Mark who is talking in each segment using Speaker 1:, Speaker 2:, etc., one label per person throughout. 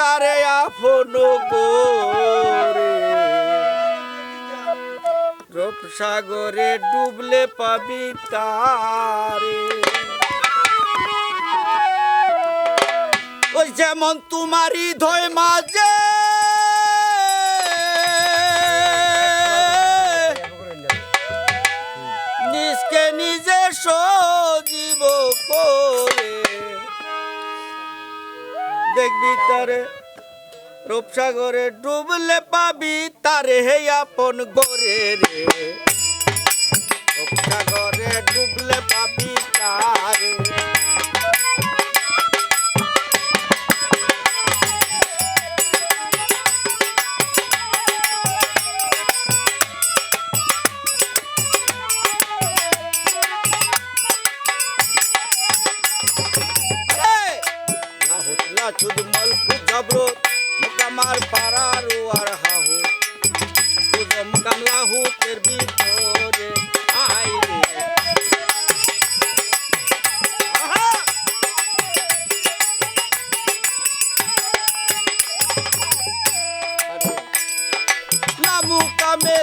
Speaker 1: তারে আপন করে রূপসাগরে ডুবলে পাবি তারে। ওই যেমন তোমারই ধয় মাঝে। নিজকে নিজে সজীব করে। দেখবি তারে? রূপসাগরে ডুবলে পাবি তারে হে আপন গরে রে। রূপসাগরে ডুবলে পাবি তারে চুদ মলকু জবরো মুকামার পারারু আর হাহু তুজ মুকামলা হু তের ভিতরে আই রে আহা! আরে, মুকামে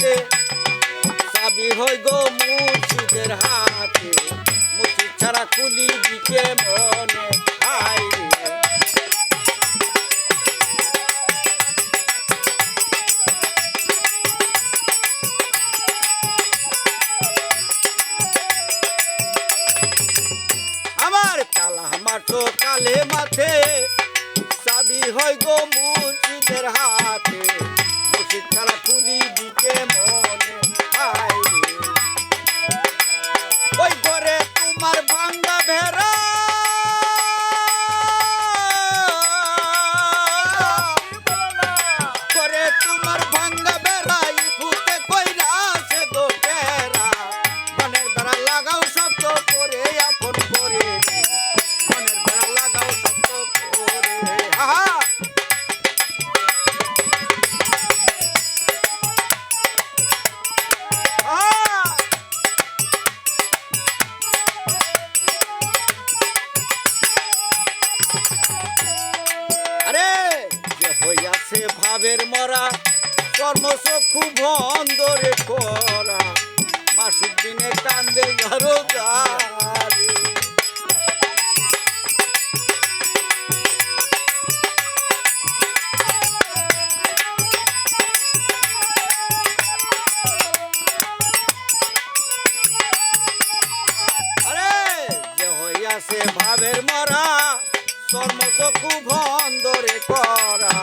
Speaker 1: কালে মাতে চাবি হই গো মুর্শিদের হাতে। মুর্শিদ ছাড়া খুলি দিকে মনে আই আমার আমার তো কালে মাথে চাবি হয় গো মুর্শিদের হাতে। মুর্শিদ ছাড়া ভাঙ্গা ভেড়া হইয়াছে ভাবের মরা কর্মচক্ষু বন্ধরে করা। মাসুক দিনে কান্দে ঘরো হইয়াছে ভাবের মরা কর্ম চকু বন্ধরে করা।